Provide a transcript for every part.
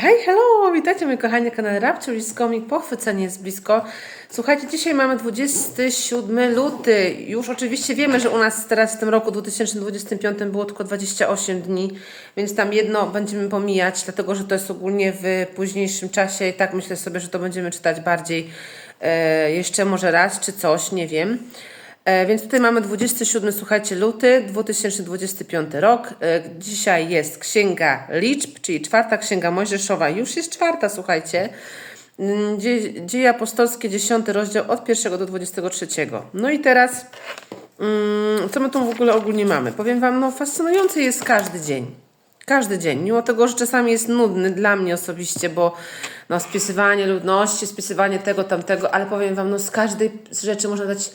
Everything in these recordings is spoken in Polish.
Hej, hello! Witajcie moi kochani na kanale Rapture is Coming, pochwycenie jest blisko. Słuchajcie, dzisiaj mamy 27 luty. Już oczywiście wiemy, że u nas teraz w tym roku 2025 było tylko 28 dni, więc tam jedno będziemy pomijać, dlatego że to jest ogólnie w późniejszym czasie i tak myślę sobie, że to będziemy czytać bardziej e, jeszcze może raz czy coś, nie wiem. E, więc tutaj mamy 27, słuchajcie, luty 2025 rok. E, dzisiaj jest Księga Liczb, czyli czwarta Księga Mojżeszowa. Już jest czwarta, słuchajcie. Mm, Dzie, Dzieje apostolskie, 10 rozdział od 1 do 23. No i teraz, mm, co my tu w ogóle ogólnie mamy? Powiem Wam, no fascynujący jest każdy dzień. Każdy dzień, mimo tego, że czasami jest nudny dla mnie osobiście, bo no, spisywanie ludności, spisywanie tego, tamtego, ale powiem Wam, no z każdej rzeczy można dać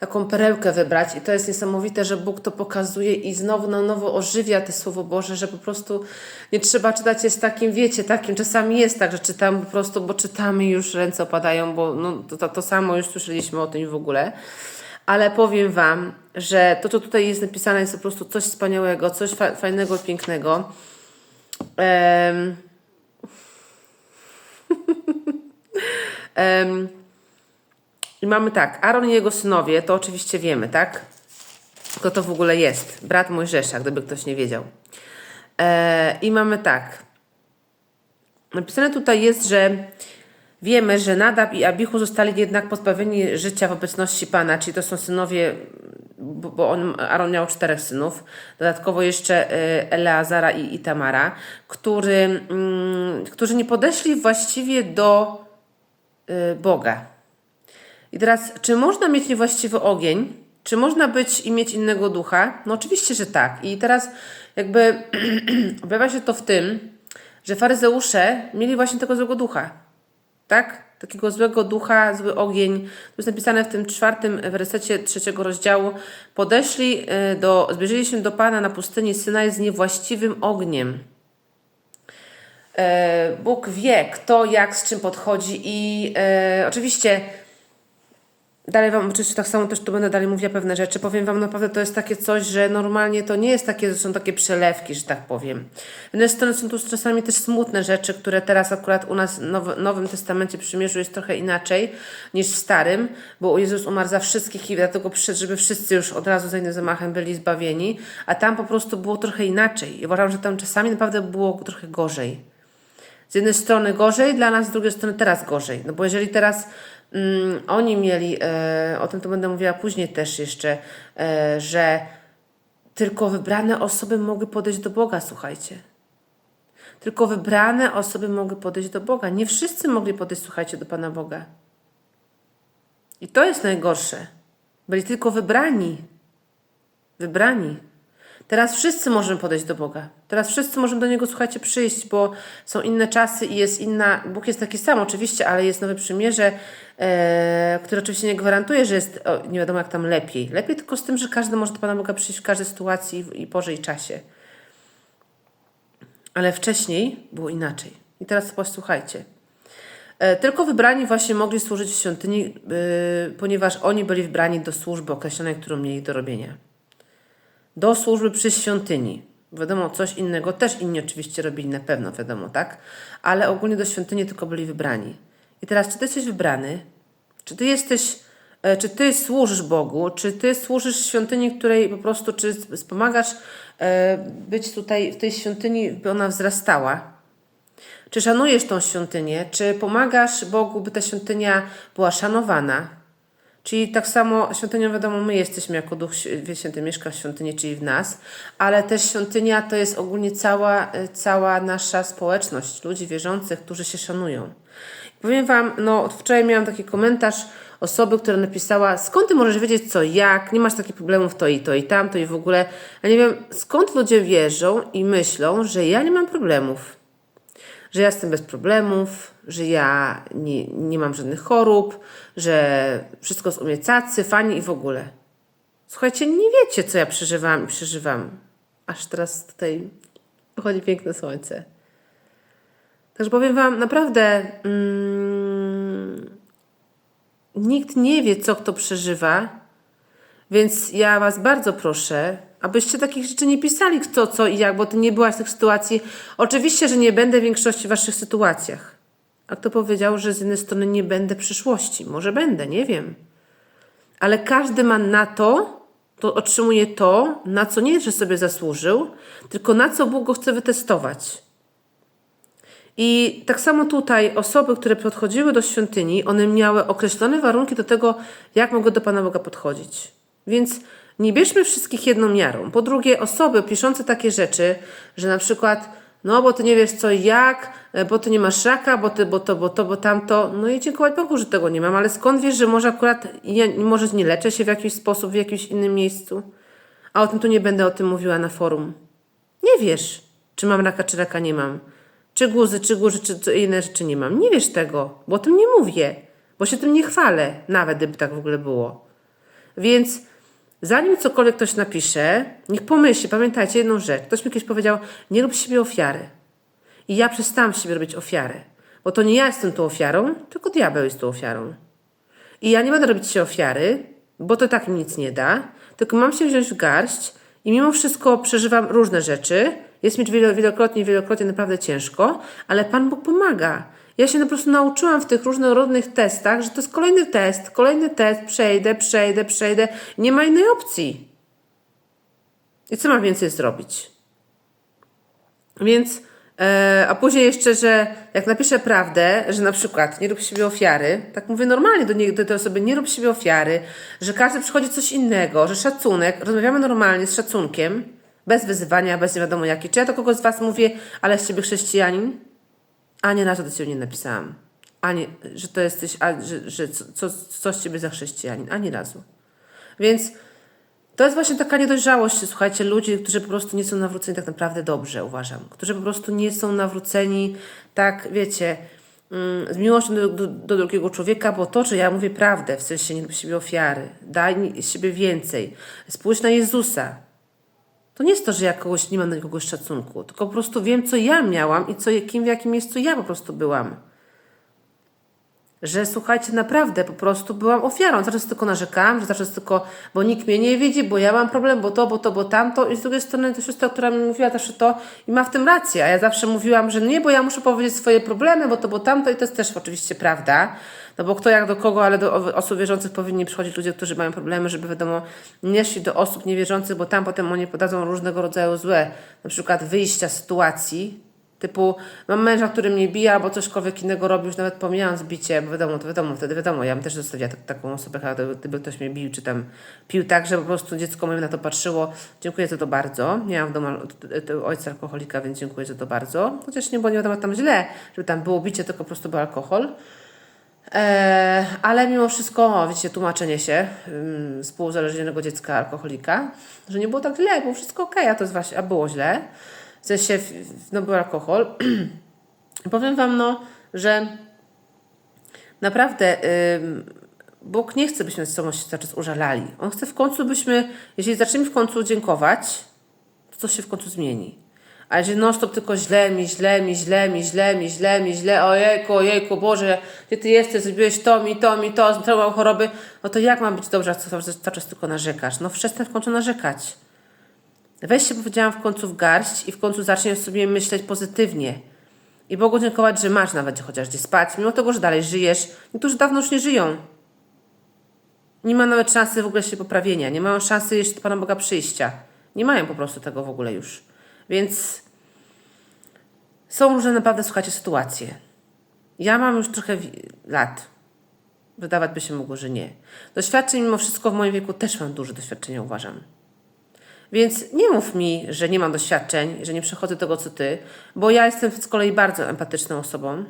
taką perełkę wybrać i to jest niesamowite, że Bóg to pokazuje i znowu na nowo ożywia te Słowo Boże, że po prostu nie trzeba czytać jest takim, wiecie, takim czasami jest tak, że czytam po prostu, bo czytamy już ręce opadają, bo no, to, to, to samo już słyszeliśmy o tym w ogóle. Ale powiem Wam, że to, co tutaj jest napisane, jest po prostu coś wspaniałego, coś fa fajnego, pięknego. Um, um, i mamy tak, Aaron i jego synowie, to oczywiście wiemy, tak? Kto to w ogóle jest? Brat Mojżesza, gdyby ktoś nie wiedział. E, I mamy tak. Napisane tutaj jest, że wiemy, że Nadab i Abichu zostali jednak pozbawieni życia w obecności Pana, czyli to są synowie, bo, bo on, Aaron miał czterech synów, dodatkowo jeszcze e, Eleazara i Itamara, który, mm, którzy nie podeszli właściwie do y, Boga. I teraz, czy można mieć niewłaściwy ogień? Czy można być i mieć innego ducha? No oczywiście, że tak. I teraz jakby objawia się to w tym, że faryzeusze mieli właśnie tego złego ducha. Tak? Takiego złego ducha, zły ogień. To jest napisane w tym czwartym wersecie trzeciego rozdziału. Podeszli do, zbliżyli się do Pana na pustyni Synaj z niewłaściwym ogniem. E, Bóg wie, kto jak z czym podchodzi i e, oczywiście Dalej Wam, oczywiście tak samo też tu będę dalej mówiła pewne rzeczy. Powiem Wam naprawdę, to jest takie coś, że normalnie to nie jest takie, są takie przelewki, że tak powiem. Z jednej strony są tu czasami też smutne rzeczy, które teraz akurat u nas w Nowym Testamencie Przymierzu jest trochę inaczej niż w Starym, bo Jezus umarł za wszystkich i dlatego przyszedł, żeby wszyscy już od razu za jednym zamachem byli zbawieni, a tam po prostu było trochę inaczej. I uważam, że tam czasami naprawdę było trochę gorzej. Z jednej strony gorzej, dla nas z drugiej strony teraz gorzej. No bo jeżeli teraz oni mieli, e, o tym to będę mówiła później też jeszcze, e, że tylko wybrane osoby mogły podejść do Boga, słuchajcie. Tylko wybrane osoby mogły podejść do Boga. Nie wszyscy mogli podejść, słuchajcie, do Pana Boga. I to jest najgorsze. Byli tylko wybrani. Wybrani. Teraz wszyscy możemy podejść do Boga. Teraz wszyscy możemy do Niego, słuchajcie, przyjść, bo są inne czasy i jest inna. Bóg jest taki sam, oczywiście, ale jest nowe przymierze, e, które oczywiście nie gwarantuje, że jest o, nie wiadomo jak tam lepiej. Lepiej tylko z tym, że każdy może do Pana Boga przyjść w każdej sytuacji i, i porze i czasie. Ale wcześniej było inaczej. I teraz posłuchajcie. E, tylko wybrani właśnie mogli służyć w świątyni, e, ponieważ oni byli wybrani do służby określonej, którą mieli do robienia do służby przy świątyni. Wiadomo, coś innego też inni oczywiście robili na pewno, wiadomo, tak? Ale ogólnie do świątyni tylko byli wybrani. I teraz, czy ty jesteś wybrany? Czy ty jesteś, e, czy ty służysz Bogu? Czy ty służysz świątyni, której po prostu, czy wspomagasz e, być tutaj w tej świątyni, by ona wzrastała? Czy szanujesz tą świątynię? Czy pomagasz Bogu, by ta świątynia była szanowana? Czyli tak samo świątynią wiadomo, my jesteśmy jako Duch Święty mieszka w świątyni, czyli w nas, ale też świątynia to jest ogólnie cała, y, cała nasza społeczność, ludzi wierzących, którzy się szanują. Powiem Wam, no wczoraj miałam taki komentarz osoby, która napisała, skąd Ty możesz wiedzieć co, jak, nie masz takich problemów to i to i tamto i w ogóle, ja nie wiem, skąd ludzie wierzą i myślą, że ja nie mam problemów że ja jestem bez problemów, że ja nie, nie mam żadnych chorób, że wszystko jest u mnie cacy, fani i w ogóle. Słuchajcie, nie wiecie, co ja przeżywam i przeżywam. Aż teraz tutaj wychodzi piękne słońce. Także powiem Wam, naprawdę mm, nikt nie wie, co kto przeżywa. Więc ja Was bardzo proszę, abyście takich rzeczy nie pisali kto, co i jak, bo Ty nie byłaś w tych sytuacji. Oczywiście, że nie będę w większości Waszych sytuacjach. A kto powiedział, że z jednej strony nie będę w przyszłości? Może będę, nie wiem. Ale każdy ma na to, to otrzymuje to, na co nie, że sobie zasłużył, tylko na co Bóg go chce wytestować. I tak samo tutaj osoby, które podchodziły do świątyni, one miały określone warunki do tego, jak mogły do Pana Boga podchodzić. Więc nie bierzmy wszystkich jedną miarą. Po drugie, osoby piszące takie rzeczy, że na przykład, no bo ty nie wiesz co i jak, e, bo ty nie masz raka, bo ty, bo to, bo to, bo tamto. No i dziękować Bogu, że tego nie mam, ale skąd wiesz, że może akurat, ja, może nie leczę się w jakiś sposób, w jakimś innym miejscu? A o tym tu nie będę o tym mówiła na forum. Nie wiesz, czy mam raka, czy raka nie mam. Czy guzy, czy guzy, czy co inne rzeczy nie mam. Nie wiesz tego, bo o tym nie mówię, bo się tym nie chwalę, nawet gdyby tak w ogóle było. Więc zanim cokolwiek ktoś napisze, niech pomyśli, pamiętajcie jedną rzecz. Ktoś mi kiedyś powiedział, nie rób siebie ofiary. I ja przestałam siebie robić ofiarę. Bo to nie ja jestem tą ofiarą, tylko diabeł jest tą ofiarą. I ja nie będę robić się ofiary, bo to tak mi nic nie da, tylko mam się wziąć w garść i mimo wszystko przeżywam różne rzeczy. Jest mi wielo- wielokrotnie, wielokrotnie naprawdę ciężko, ale Pan Bóg pomaga. Ja się po prostu nauczyłam w tych różnorodnych testach, że to jest kolejny test, kolejny test, przejdę, przejdę, przejdę. Nie ma innej opcji. I co mam więcej zrobić? Więc, e, a później jeszcze, że jak napiszę prawdę, że na przykład nie rób siebie ofiary, tak mówię normalnie do, niej, do tej osoby, nie rób siebie ofiary, że każdy przychodzi coś innego, że szacunek, rozmawiamy normalnie z szacunkiem, bez wyzywania, bez nie wiadomo jaki. Czy ja do kogoś z Was mówię, ale z Ciebie chrześcijanin? Ani razu do Ciebie nie napisałam. Ani, że to jesteś, a, że, że co, co, co z Ciebie za chrześcijanin. Ani razu. Więc to jest właśnie taka niedojrzałość, słuchajcie, ludzi, którzy po prostu nie są nawróceni tak naprawdę dobrze, uważam. Którzy po prostu nie są nawróceni tak, wiecie, mm, z miłością do, do, do drugiego człowieka, bo to, że ja mówię prawdę, w sensie nie z siebie ofiary, daj siebie więcej, spójrz na Jezusa. To nie jest to, że ja kogoś nie mam do kogoś szacunku, tylko po prostu wiem, co ja miałam i co, kim, w jakim miejscu ja po prostu byłam że słuchajcie, naprawdę po prostu byłam ofiarą. Zawsze tylko narzekałam, że zawsze tylko, bo nikt mnie nie widzi, bo ja mam problem, bo to, bo to, bo tamto. I z drugiej strony to siostra, która mi mówiła zawsze to i ma w tym rację. A ja zawsze mówiłam, że nie, bo ja muszę powiedzieć swoje problemy, bo to, bo tamto. I to jest też oczywiście prawda. No bo kto jak do kogo, ale do osób wierzących powinni przychodzić ludzie, którzy mają problemy, żeby wiadomo, nie szli do osób niewierzących, bo tam potem oni podadzą różnego rodzaju złe, na przykład wyjścia z sytuacji, Typu, mam męża, który mnie bije, albo cośkolwiek innego robi, już nawet pomijając bicie, bo wiadomo, to wiadomo, wtedy wiadomo, ja bym też zostawiła tak, taką osobę, gdyby- ktoś mnie bił, czy tam pił tak, że po prostu dziecko moje na to patrzyło. Dziękuję za to bardzo. Miałam w domu ojca alkoholika, więc dziękuję za to bardzo. Chociaż nie było nie wiadomo tam źle, żeby tam było bicie, tylko po prostu był alkohol. E, ale mimo wszystko, o, wiecie, tłumaczenie się ym, współuzależnionego dziecka alkoholika, że nie było tak źle, było wszystko okej, a to jest właśnie, a było źle. W sensie, no był alkohol. Powiem Wam, no, że naprawdę ym, Bóg nie chce, byśmy z sobą się cały czas użalali. On chce w końcu, byśmy, jeżeli zaczniemy w końcu dziękować, to coś się w końcu zmieni. A jeżeli non stop tylko źle mi, źle mi, źle mi, źle mi, źle mi, źle, ojejku, ojejku, Boże, gdzie Ty jesteś, zrobiłeś to mi, to mi, to, to mam choroby, no to jak mam być dobrze, czas- cały czas tylko narzekasz? No przestań w końcu narzekać. Weź się, powiedziałam, w końcu w garść i w końcu zaczniesz sobie myśleć pozytywnie. I Bogu dziękować, że masz nawet chociaż gdzie spać, mimo tego, że dalej żyjesz. Niektórzy dawno już nie żyją. Nie ma nawet szansy w ogóle się poprawienia, nie mają szansy jeszcze do Pana Boga przyjścia. Nie mają po prostu tego w ogóle już. Więc są różne naprawdę, słuchajcie, sytuacje. Ja mam już trochę lat. Wydawać by się mogło, że nie. Doświadczeń mimo wszystko w moim wieku też mam duże doświadczenia, uważam. Więc nie mów mi, że nie mam doświadczeń, że nie przechodzę tego, co ty, bo ja jestem z kolei bardzo empatyczną osobą,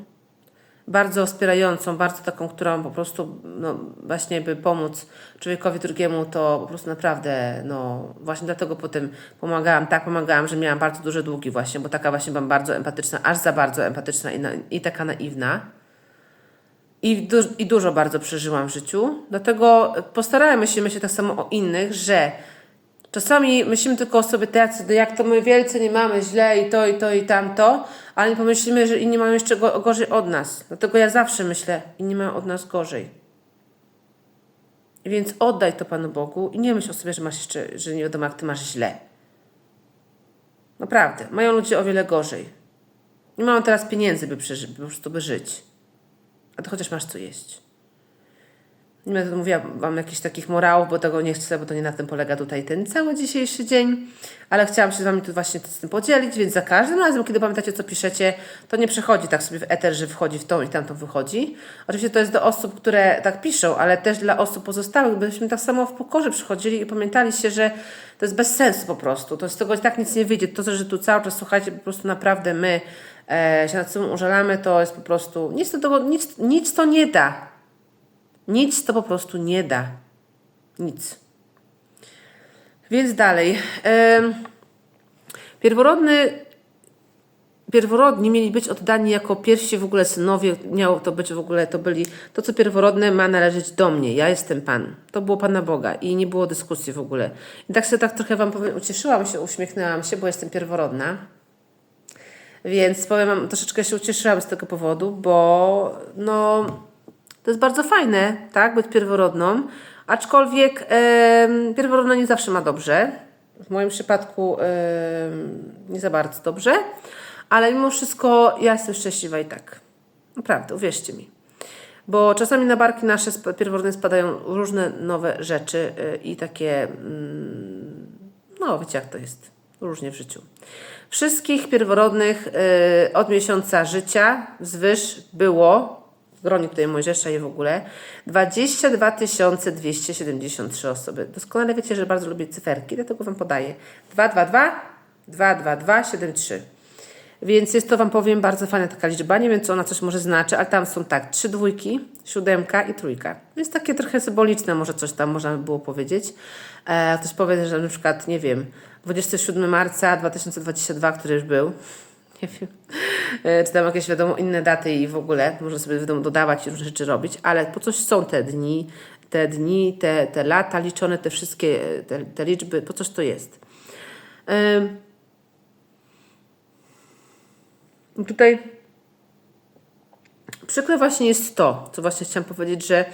bardzo wspierającą, bardzo taką, którą po prostu, no właśnie, by pomóc człowiekowi drugiemu, to po prostu naprawdę, no właśnie dlatego potem pomagałam, tak pomagałam, że miałam bardzo duże długi właśnie, bo taka właśnie byłam bardzo empatyczna, aż za bardzo empatyczna i, na, i taka naiwna. I, du- I dużo bardzo przeżyłam w życiu, dlatego postarajmy się myśleć tak samo o innych, że Czasami myślimy tylko o sobie tacy, no jak to my wielce nie mamy źle i to, i to, i tamto, ale nie pomyślimy, że inni mają jeszcze go, gorzej od nas. Dlatego ja zawsze myślę, inni mają od nas gorzej. Więc oddaj to Panu Bogu i nie myśl o sobie, że masz jeszcze, że nie wiadomo jak ty masz źle. Naprawdę. Mają ludzie o wiele gorzej. Nie mają teraz pieniędzy, by, przeży- by po prostu by żyć. A to chociaż masz co jeść. Nie będę mówiła Wam jakichś takich morałów, bo tego nie chcę, bo to nie na tym polega tutaj ten cały dzisiejszy dzień. Ale chciałam się z Wami tu właśnie z tym podzielić, więc za każdym razem, kiedy pamiętacie, co piszecie, to nie przechodzi tak sobie w eter, że wchodzi w tą i tamtą wychodzi. Oczywiście to jest do osób, które tak piszą, ale też dla osób pozostałych, byśmy tak samo w pokorze przychodzili i pamiętali się, że to jest bez sensu po prostu. To z tego tak nic nie wyjdzie. To, że tu cały czas słuchajcie, po prostu naprawdę my e, się nad sobą użalamy, to jest po prostu, nic to, nic, nic to nie da. Nic to po prostu nie da. Nic. Więc dalej. Pierworodny, pierworodni mieli być oddani jako pierwsi w ogóle synowie. Miało to być w ogóle, to byli, to co pierworodne ma należeć do mnie. Ja jestem Pan. To było Pana Boga i nie było dyskusji w ogóle. I tak się tak trochę Wam powiem, ucieszyłam się, uśmiechnęłam się, bo jestem pierworodna. Więc powiem Wam, troszeczkę się ucieszyłam z tego powodu, bo no, to jest bardzo fajne, tak, być pierworodną, aczkolwiek pierworodna nie zawsze ma dobrze. W moim przypadku nie za bardzo dobrze, ale mimo wszystko ja jestem szczęśliwa i tak. Naprawdę, uwierzcie mi. Bo czasami na barki nasze pierworodne spadają różne nowe rzeczy y, i takie, mm, no wiecie jak to jest, różnie w życiu. Wszystkich pierworodnych y, od miesiąca życia wzwyż było, w gronie tutaj Mojżesza i w ogóle, 22 273 osoby. Doskonale wiecie, że bardzo lubię cyferki, dlatego Wam podaję. 222 222 73. Więc jest to, Wam powiem, bardzo fajna taka liczba. Nie wiem, co ona coś może znaczy, ale tam są tak, trzy dwójki, siódemka i trójka. Więc takie trochę symboliczne może coś tam można by było powiedzieć. E, ktoś powie, że na przykład, nie wiem, 27 marca 2022, który już był, nie wiem, e, czy tam jakieś wiadomo inne daty i w ogóle, można sobie wiadomo dodawać różne rzeczy robić, ale po coś są te dni, te dni, te, te lata liczone, te wszystkie, e, te, te liczby, po coś to jest. I Tutaj przykre właśnie jest to, co właśnie chciałam powiedzieć, że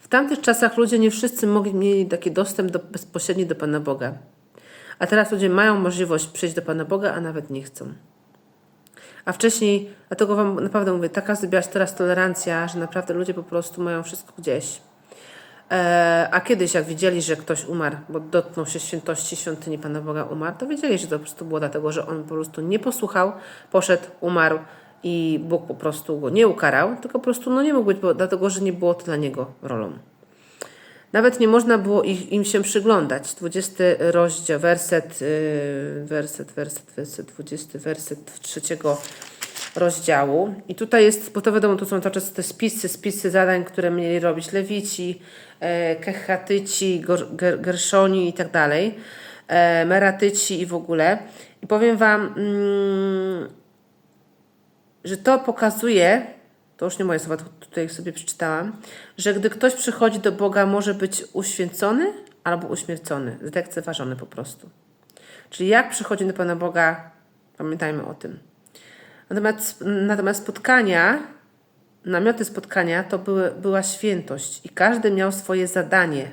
w tamtych czasach ludzie nie wszyscy mogli mieli taki dostęp do, bezpośredni do Pana Boga. A teraz ludzie mają możliwość przyjść do Pana Boga, a nawet nie chcą. A wcześniej, dlatego Wam naprawdę mówię, taka zrobiła się teraz tolerancja, że naprawdę ludzie po prostu mają wszystko gdzieś. E, a kiedyś, jak widzieli, że ktoś umarł, bo dotknął się świętości świątyni Pana Boga, umarł, to wiedzieli, że to po prostu było dlatego, że on po prostu nie posłuchał, poszedł, umarł i Bóg po prostu go nie ukarał, tylko po prostu no, nie mógł być, bo, dlatego, że nie było to dla niego rolą. Nawet nie można było ich, im się przyglądać. 20 rozdział, werset, yy, werset, werset, werset, 20 werset trzeciego rozdziału. I tutaj jest, bo to wiadomo, to są cały czas te spisy, spisy zadań, które mieli robić Lewici, e, Kechatyci, Gerszoni i tak dalej, e, Meratyci i w ogóle. I powiem Wam, mm, że to pokazuje, to już nie moje słowa, tutaj sobie przeczytałam, że gdy ktoś przychodzi do Boga, może być uświęcony albo uśmiercony, zlekceważony po prostu. Czyli jak przychodzi do Pana Boga, pamiętajmy o tym. Natomiast, natomiast spotkania, namioty spotkania to były, była świętość i każdy miał swoje zadanie.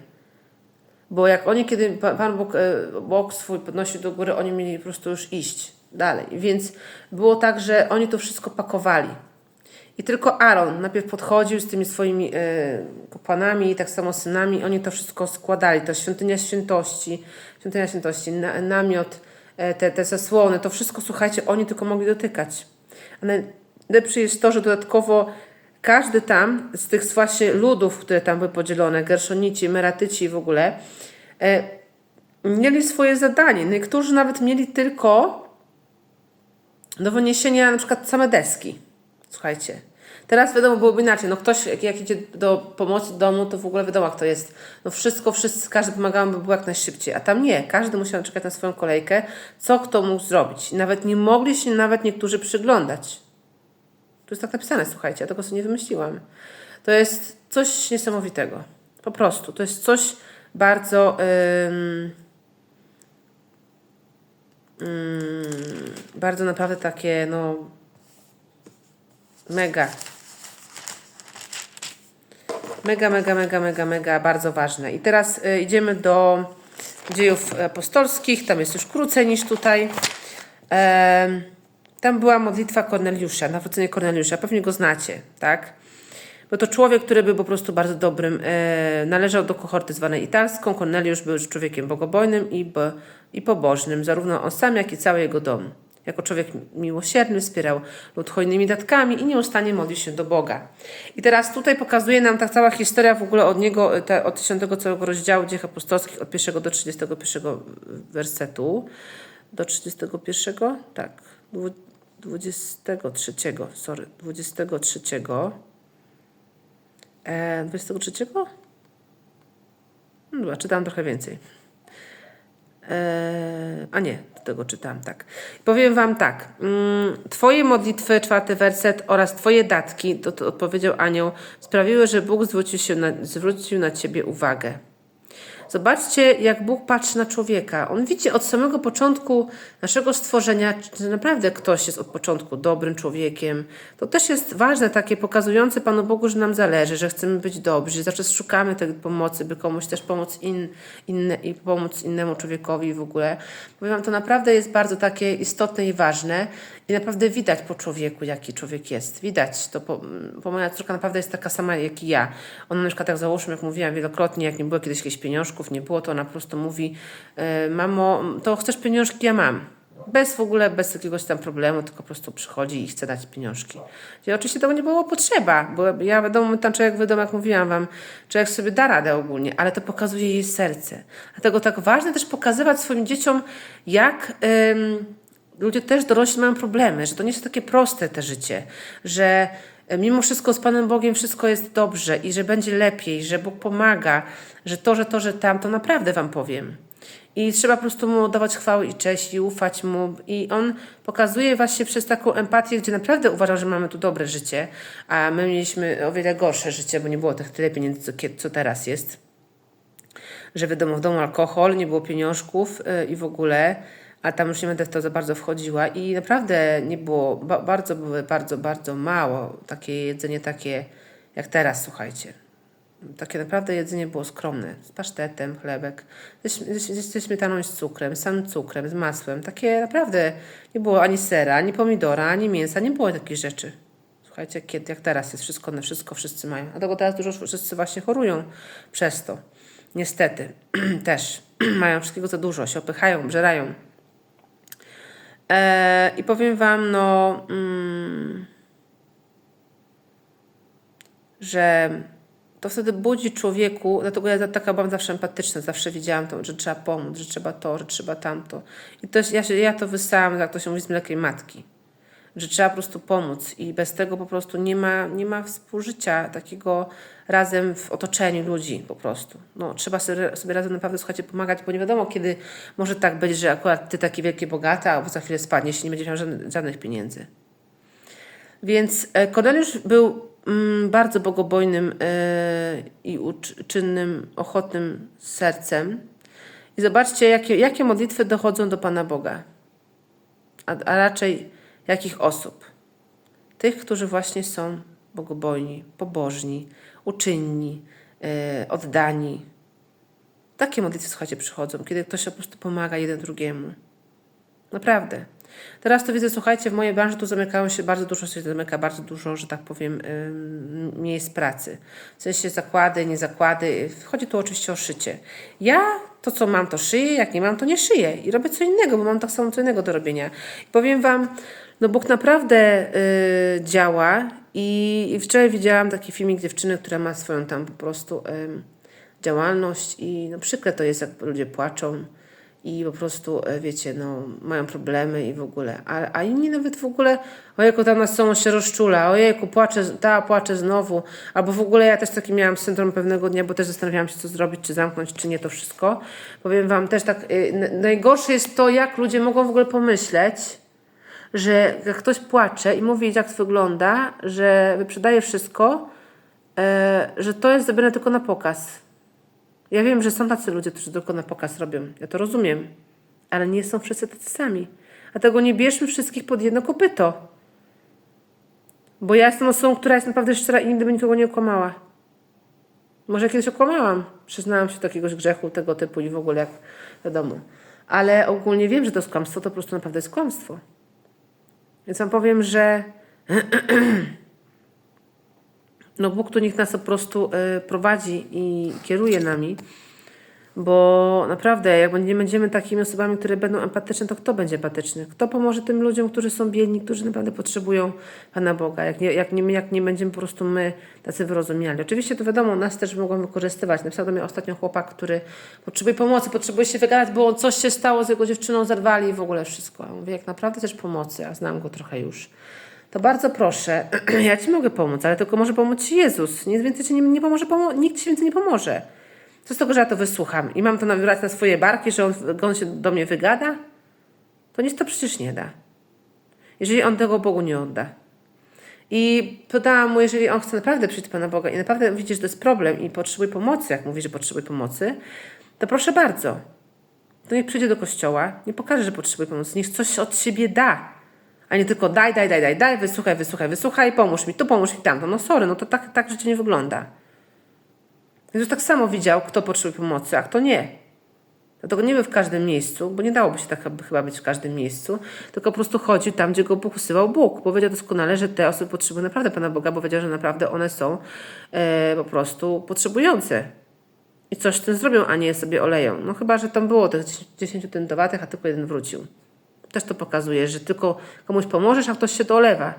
Bo jak oni, kiedy Pa- Pan Bóg, e, Bóg swój podnosił do góry, oni mieli po prostu już iść dalej. Więc było tak, że oni to wszystko pakowali. I tylko Aaron najpierw podchodził z tymi swoimi e, kapłanami i tak samo synami, oni to wszystko składali. To świątynia świętości, świątynia świętości, na, namiot, e, te, te zasłony, to wszystko, słuchajcie, oni tylko mogli dotykać. A najlepsze jest to, że dodatkowo każdy tam z tych właśnie ludów, które tam były podzielone, Gerszonici, Meratyci w ogóle, e, mieli swoje zadanie. Niektórzy nawet mieli tylko do wyniesienia na przykład same deski. Słuchajcie. Teraz wiadomo byłoby inaczej. No ktoś, jak, jak idzie do pomocy domu, to w ogóle wiadomo, jak to jest. No wszystko, wszyscy, każdy pomagał, by było jak najszybciej. A tam nie. Każdy musiał czekać na swoją kolejkę, co kto mógł zrobić. Nawet nie mogli się nawet niektórzy przyglądać. Tu jest tak napisane, słuchajcie, ja tego sobie nie wymyśliłam. To jest coś niesamowitego. Po prostu. To jest coś bardzo... Bardzo naprawdę takie, no... Mega. Mega, mega, mega, mega, mega, bardzo ważne. I teraz y, idziemy do dziejów apostolskich. Tam jest już krócej niż tutaj. Tam była modlitwa Korneliusza, nawrócenie Korneliusza. Pewnie go znacie, tak? Bo to człowiek, który był po prostu bardzo dobrym, e, należał do kohorty zwanej italską. Korneliusz był człowiekiem bogobojnym i, i pobożnym, zarówno on sam, jak i cały jego dom. Jako człowiek miłosierny wspierał lud hojnymi datkami i nieustannie modlił się do Boga. I teraz tutaj pokazuje nam ta cała historia w ogóle od niego, te, od 10 całego rozdziału dziejów apostolskich, od 1 do 31 wersetu. Do 31? Tak. Dwu- 23, sorry, 23. E, 23? No dobra, czytałam trochę więcej. E, a nie, do tego czytałam, tak. Powiem wam tak. Mm, twoje modlitwy, czwarty werset oraz twoje datki, to, to odpowiedział anioł, sprawiły, że Bóg zwrócił, się na, zwrócił na ciebie uwagę. Zobaczcie, jak Bóg patrzy na człowieka. On widzi od samego początku naszego stworzenia, że naprawdę ktoś jest od początku dobrym człowiekiem. To też jest ważne, takie pokazujące Panu Bogu, że nam zależy, że chcemy być dobrzy, zawsze szukamy tej pomocy, by komuś też pomóc in, inne, i pomóc innemu człowiekowi w ogóle. Powiem Wam, to naprawdę jest bardzo takie istotne i ważne i naprawdę widać po człowieku, jaki człowiek jest. Widać to, po, bo moja córka naprawdę jest taka sama jak i ja. Ona na przykład, jak załóżmy, jak mówiłam wielokrotnie, jak nie było kiedyś jakichś pieniążków, nie było, to ona po prostu mówi, e, mamo, to chcesz pieniążki, ja mam. Bez w ogóle, bez jakiegoś tam problemu, tylko po prostu przychodzi i chce dać pieniążki. I oczywiście tego nie było potrzeba, bo ja wiadomo, tam człowiek wiadomo, jak mówiłam wam, człowiek sobie da radę ogólnie, ale to pokazuje jej serce. Dlatego tak ważne też pokazywać swoim dzieciom, jak ym, ludzie też dorośli mają problemy, że to nie jest takie proste te życie, że mimo wszystko z Panem Bogiem wszystko jest dobrze i że będzie lepiej, że Bóg pomaga, że to, że to, że tam, to naprawdę Wam powiem. I trzeba po prostu Mu oddawać chwałę i cześć i ufać Mu. I On pokazuje właśnie przez taką empatię, gdzie naprawdę uważał, że mamy tu dobre życie, a my mieliśmy o wiele gorsze życie, bo nie było tych tyle pieniędzy, co, co teraz jest że wiadomo, w domu alkohol, nie było pieniążków yy, i w ogóle, a tam już nie będę w to za bardzo wchodziła i naprawdę nie było, ba bardzo były, bardzo, bardzo mało takie jedzenie takie jak teraz, słuchajcie. Takie naprawdę jedzenie było skromne, z pasztetem, chlebek, ze, ze, śmietaną i z cukrem, z samym cukrem, z masłem. Takie naprawdę nie było ani sera, ani pomidora, ani mięsa, nie było takich rzeczy. Słuchajcie, kiedy, jak teraz jest wszystko na wszystko, wszyscy mają. A tego teraz dużo wszyscy właśnie chorują przez to. Niestety, też mają wszystkiego za dużo, się opychają, bżerają. E, I powiem Wam, no, mm, że to wtedy budzi człowieku, dlatego ja taka byłam zawsze empatyczna, zawsze wiedziałam to, że trzeba pomóc, że trzeba to, że trzeba tamto. I to ja, się, ja to wysałam, jak to się mówi, z mlekiem matki że trzeba po prostu pomóc i bez tego po prostu nie ma, nie ma współżycia takiego razem w otoczeniu ludzi po prostu. No, trzeba sobie, sobie razem naprawdę, słuchajcie, pomagać, bo nie wiadomo, kiedy może tak być, że akurat ty taki wielkie bogata, albo za chwilę spadniesz i nie będziesz miał żadnych, żadnych pieniędzy. Więc e, Korneliusz był mm, bardzo bogobojnym e, i ucz- czynnym, ochotnym sercem. I zobaczcie, jakie, jakie modlitwy dochodzą do Pana Boga. A, a raczej jakich osób? Tych, którzy właśnie są bogobojni, pobożni, uczynni, e, oddani. Takie modlitwy, słuchajcie, przychodzą, kiedy ktoś po prostu pomaga jeden drugiemu. Naprawdę. Teraz to widzę, słuchajcie, w mojej branży tu zamykają się bardzo dużo, się zamyka bardzo dużo, że tak powiem, ym, miejsc pracy. W sensie zakłady, nie zakłady. Chodzi tu oczywiście o szycie. Ja to, co mam, to szyję, jak nie mam, to nie szyję. I robię co innego, bo mam tak samo co innego do robienia. I powiem Wam, no Bóg naprawdę y, działa i, i wczoraj widziałam taki filmik dziewczyny, która ma swoją tam po prostu ym, działalność i no przykre to jest, jak ludzie płaczą i po prostu, e, wiecie, no, mają problemy i w ogóle. A, a inni nawet w ogóle, ojejku, tam nas są się rozczula, ojejku, płaczę, ta, płaczę znowu. Albo w ogóle ja też taki miałam syndrom pewnego dnia, bo też zastanawiałam się, co zrobić, czy zamknąć, czy nie to wszystko. Powiem wam też tak, y, najgorsze jest to, jak ludzie mogą w ogóle pomyśleć, że jak ktoś płacze i mówi, jak to wygląda, że wyprzedaje wszystko, e, że to jest zrobione tylko na pokaz. Ja wiem, że są tacy ludzie, którzy tylko na pokaz robią. Ja to rozumiem. Ale nie są wszyscy tacy sami. Dlatego nie bierzmy wszystkich pod jedno kopyto. Bo ja jestem osobą, która jest naprawdę szczera i nigdy by nikogo nie okłamała. Może kiedyś okłamałam. Przyznałam się do jakiegoś grzechu tego typu i w ogóle jak wiadomo. Ale ogólnie wiem, że to jest kłamstwo, to po prostu naprawdę jest kłamstwo. Więc wam powiem, że no Bóg tu niech nas po prostu y, prowadzi i kieruje nami, bo naprawdę, jak nie będziemy takimi osobami, które będą empatyczne, to kto będzie empatyczny? Kto pomoże tym ludziom, którzy są biedni, którzy naprawdę potrzebują Pana Boga? Jak nie, jak nie, jak nie będziemy po prostu my tacy wyrozumiali. Oczywiście to wiadomo, nas też mogą wykorzystywać. Na przykład do mnie ostatnio chłopak, który potrzebuje pomocy, potrzebuje się wygadać, bo coś się stało z jego dziewczyną, zerwali i w ogóle wszystko. Ja mówię, jak naprawdę też pomocy, a znam go trochę już to bardzo proszę, ja Ci mogę pomóc, ale tylko może pomóc Ci Jezus. Nic więcej Ci nie, nie pomoże, pomo- nikt Ci więcej nie pomoże. Co z tego, że ja to wysłucham i mam to nabrać na swoje barki, że on, on się do mnie wygada? To nic to przecież nie da. Jeżeli on tego Bogu nie odda. I podałam mu, jeżeli on chce naprawdę przyjść do Pana Boga i naprawdę widzi, że to jest problem i potrzebuje pomocy, jak mówi, że potrzebuje pomocy, to proszę bardzo. To niech przyjdzie do kościoła, nie pokaże, że potrzebuje pomocy, niech coś od siebie da. A nie tylko daj, daj, daj, daj, daj, wysłuchaj, wysłuchaj, wysłuchaj, pomóż mi, tu pomóż mi, tamto. No sorry, no to tak, tak życie nie wygląda. Jezus tak samo widział, kto potrzebuje pomocy, a kto nie. Dlatego nie był w każdym miejscu, bo nie dałoby się tak chyba być w każdym miejscu, tylko po prostu chodził tam, gdzie go Bóg, bo wiedział doskonale, że te osoby potrzebują naprawdę Pana Boga, bo wiedział, że naprawdę one są e, po prostu potrzebujące. I coś z tym zrobią, a nie sobie oleją. No chyba, że tam było tych 10 tętowatych, a tylko jeden wrócił. Też to pokazuje, że tylko komuś pomożesz, a ktoś się to olewa.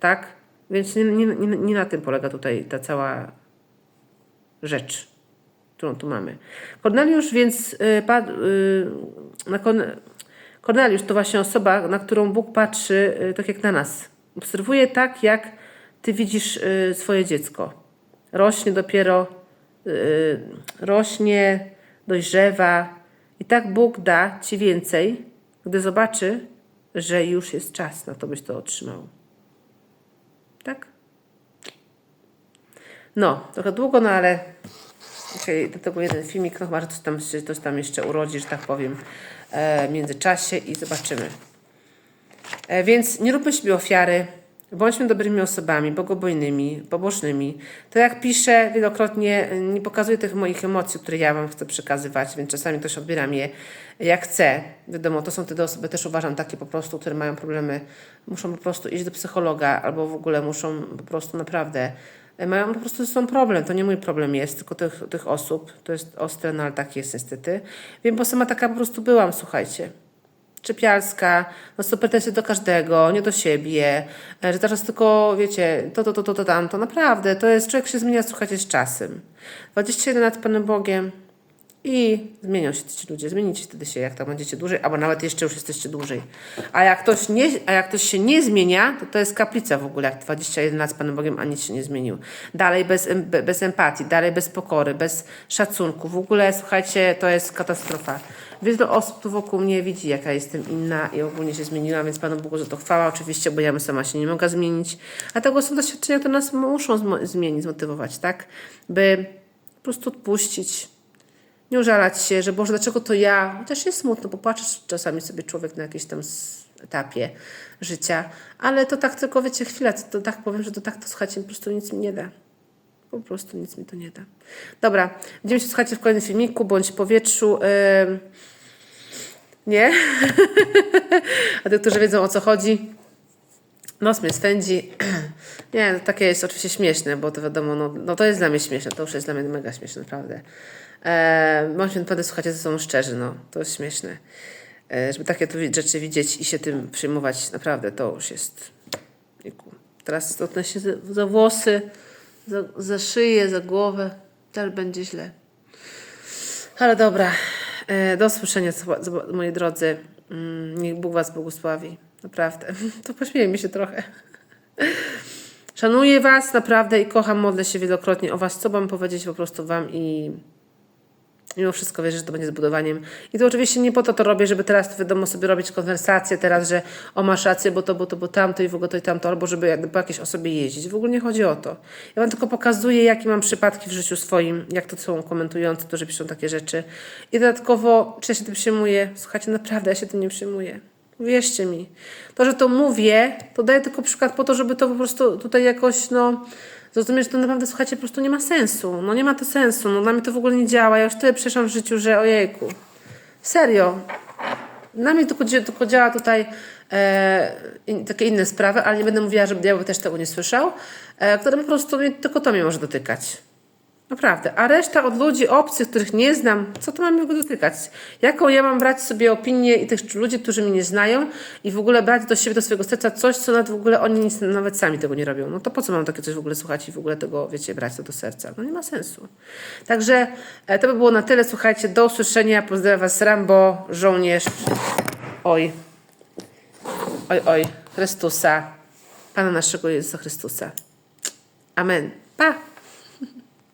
Tak? Więc nie, nie, nie na tym polega tutaj ta cała rzecz, którą tu mamy. Korneliusz więc y, padł, y, na Korneliusz to właśnie osoba, na którą Bóg patrzy y, tak jak na nas. Obserwuje tak, jak ty widzisz swoje dziecko. Rośnie dopiero, rośnie, dojrzewa i tak Bóg da ci więcej, gdy zobaczy, że już jest czas na to, byś to otrzymał. Tak? No, trochę długo, no ale okay, do tego jeden filmik, no chyba, coś tam, coś tam jeszcze urodzi, że tak powiem, e, w międzyczasie i zobaczymy. E, więc nie róbmy siebie ofiary, bądźmy dobrymi osobami, bogobojnymi, pobożnymi. To jak piszę wielokrotnie, e, nie pokazuję tych moich emocji, które ja Wam chcę przekazywać, więc czasami też odbieram je jak chcę. Wiadomo, to są te osoby, też uważam, takie po prostu, które mają problemy, muszą po prostu iść do psychologa albo w ogóle muszą po prostu naprawdę mają po prostu są problem. To nie mój problem jest, tylko tych, tych osób. To jest ostre, no ale tak jest niestety. Wiem, bo sama taka po prostu byłam, słuchajcie czepialska, no są pretensje do każdego, nie do siebie, e, że teraz tylko, wiecie, to, to, to, to, to, tamto. Naprawdę, to jest, człowiek się zmienia, słuchajcie, z czasem. 21 lat Panem Bogiem i zmienią się ci ludzie, zmienicie wtedy się, jak tam będziecie dłużej, albo nawet jeszcze już jesteście dłużej. A jak ktoś, nie, a jak ktoś się nie zmienia, to to jest kaplica w ogóle, jak 21 lat z Panem Bogiem, a nic się nie zmienił. Dalej bez, bez empatii, dalej bez pokory, bez szacunku. W ogóle, słuchajcie, to jest katastrofa. Wiele osób tu wokół mnie widzi, jaka jestem inna i ogólnie się zmieniłam, więc Panu Bogu za to chwała oczywiście, bo ja sama się nie mogę zmienić. A tego są doświadczenia, które nas muszą zmienić, zmotywować, tak? By po prostu odpuścić, nie użalać się, że Boże, dlaczego to ja? Chociaż jest smutno, bo płaczesz czasami sobie człowiek na jakimś tam etapie życia, ale to tak tylko, wiecie, chwila, to tak powiem, że to tak to, słuchajcie, po prostu nic mi nie da. Po prostu nic mi to nie da. Dobra, widzimy się, słuchajcie, w kolejnym filmiku, bądź powietrzu. Ym... Nie? A tych, którzy wiedzą o co chodzi, nos mnie swędzi. Nie, no, takie jest oczywiście śmieszne, bo to wiadomo, no, no to jest dla mnie śmieszne, to już jest dla mnie mega śmieszne, naprawdę. E, bądźmy naprawdę, słuchajcie, ze sobą szczerzy, no, to jest śmieszne. E, żeby takie tu rzeczy widzieć i się tym przejmować, naprawdę, to już jest... Teraz dotknę się za, za włosy, za, za szyję, za głowę, też będzie źle. Ale dobra, e, do usłyszenia, moi drodzy. Mm, Niech Bóg Was błogosławi. Naprawdę. To pośmiejmy się trochę. Szanuję Was naprawdę i kocham, modlę się wielokrotnie o Was, co mam powiedzieć po prostu Wam i mimo wszystko wierzę, że to będzie zbudowaniem. I to oczywiście nie po to to robię, żeby teraz wiadomo sobie robić konwersacje teraz, że o masz rację, bo to, bo to, bo tamto i w ogóle to i tamto, albo żeby jakby po jakiejś osobie jeździć. W ogóle nie chodzi o to. Ja Wam tylko pokazuję, jakie mam przypadki w życiu swoim, jak to są komentujący, którzy piszą takie rzeczy. I dodatkowo, czy ja się tym przejmuję? Słuchajcie, naprawdę ja się tym nie przejmuję. Wierzcie mi. To, że to mówię, to daję tylko przykład po to, żeby to po prostu tutaj jakoś, no, zrozumieć, że to naprawdę, słuchajcie, po prostu nie ma sensu. No nie ma to sensu, no dla mnie to w ogóle nie działa. Ja już tyle przeszłam w życiu, że ojejku. Serio. Na mnie tylko, tylko działa tutaj e, in, takie inne sprawy, ale nie będę mówiła, żeby diabeł też tego nie słyszał, e, które po prostu tylko to mnie może dotykać. Naprawdę. A reszta od ludzi obcych, których nie znam, co to mam go dotykać? Jaką ja mam brać sobie opinię i tych ludzi, którzy mnie nie znają i w ogóle brać do siebie, do swojego serca coś, co nawet w ogóle oni nic, nawet sami tego nie robią. No to po co mam takie coś w ogóle słuchać i w ogóle tego, wiecie, brać to do serca? No nie ma sensu. Także e, to by było na tyle. Słuchajcie, do usłyszenia. Pozdrawiam Was Rambo, żołnierz. Oj. Oj, oj. Chrystusa. Pana naszego Jezusa Chrystusa. Amen. Pa!